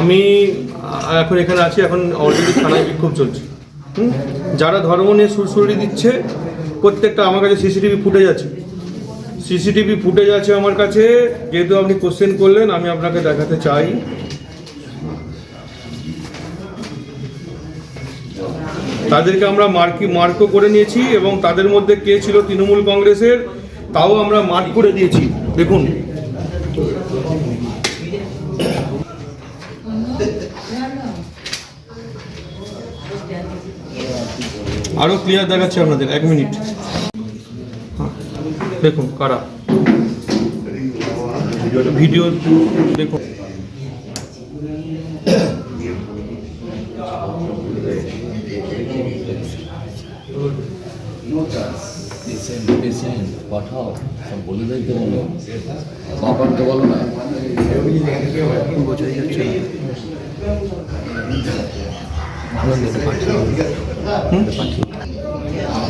আমি এখন এখানে আছি, এখন অলরেডি থানায় বিক্ষোভ চলছে। যারা ধর্ম নিয়ে সুরসুরি দিচ্ছে, প্রত্যেকটা আমার কাছে সিসিটিভি ফুটেজ আছে। সিসিটিভি ফুটেজ আছে আমার কাছে, যেহেতু আপনি কোশ্চেন করলেন, আমি আপনাকে দেখাতে চাই। তাদেরকে আমরা মার্কি মার্কও করে নিয়েছি এবং তাদের মধ্যে কে ছিল তৃণমূল কংগ্রেসের, তাও আমরা মার্ক করে দিয়েছি। দেখুন। আরও ক্লিয়ার দেখাচ্ছি আপনাদের এক মিনিট হ্যাঁ, দেখুন কারা। ভিডিও দেখুন। পেশেন্ট পেশেন্ট পাঠাও সব বলে দিতে বলো বলো না বোঝাই যাচ্ছে না।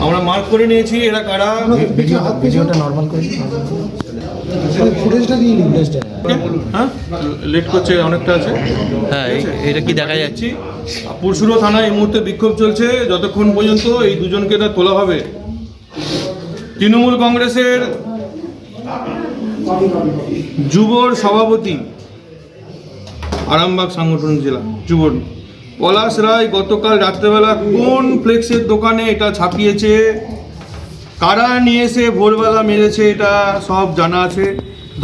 আমরা মার্ক করে নিয়েছি এরা কারা ভিডিওটা নর্মাল করে ফুটেজটা দিয়ে নিন। হ্যাঁ? লেট করছে অনেকটা আছে। হ্যাঁ এই- এটা কি দেখা যাচ্ছে? পুরসুরো থানায় এই মুহূর্তে বিক্ষোভ চলছে। যতক্ষণ পর্যন্ত এই দুজনকে না তোলা হবে তৃণমূল কংগ্রেসের যুবর সভাপতি, আরামবাগ সাংগঠনিক জেলা, যুবর। পলাশ রায় গতকাল রাত্রেবেলা কোন ফ্লেক্সের দোকানে এটা ছাপিয়েছে? কারা নিয়ে এসে ভোরবেলা মেরেছে এটা সব জানা আছে।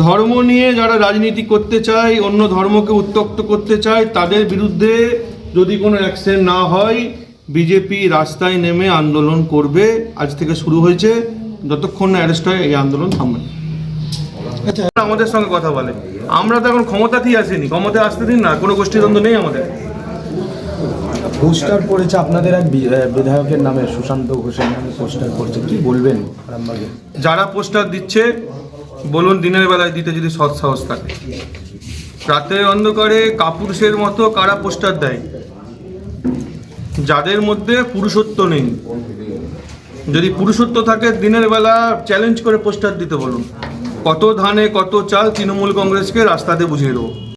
ধর্ম নিয়ে যারা রাজনীতি করতে চায়, অন্য ধর্মকে উত্তক্ত করতে চায়, তাদের বিরুদ্ধে যদি কোনো অ্যাকশন না হয়, বিজেপি রাস্তায় নেমে আন্দোলন করবে। আজ থেকে শুরু হয়েছে। যতক্ষণ না অ্যারেস্ট হয় এই আন্দোলন থামবে। আচ্ছা। আমাদের সঙ্গে কথা বলে। আমরা তো এখন ক্ষমতাতেই আসিনি। ক্ষমতায় আসতে দিন না কোনো গোষ্ঠীদ্বন্দ্ব নেই আমাদের। পোস্টার পড়েছে আপনাদের এক বিধায়কের নামে সুশান্ত ঘোষের নামে পোস্টার পড়েছে কি বলবেন যারা পোস্টার দিচ্ছে বলুন দিনের বেলায় দিতে যদি সৎ সাহস থাকে। রাতের অন্ধকারে কাপুরুষের মতো কারা পোস্টার দেয়? যাদের মধ্যে পুরুষত্ব নেই। যদি পুরুষত্ব থাকে, দিনের বেলা চ্যালেঞ্জ করে পোস্টার দিতে বলুন। কত ধানে কত চাল তৃণমূল কংগ্রেসকে রাস্তাতে বুঝিয়ে দেবো।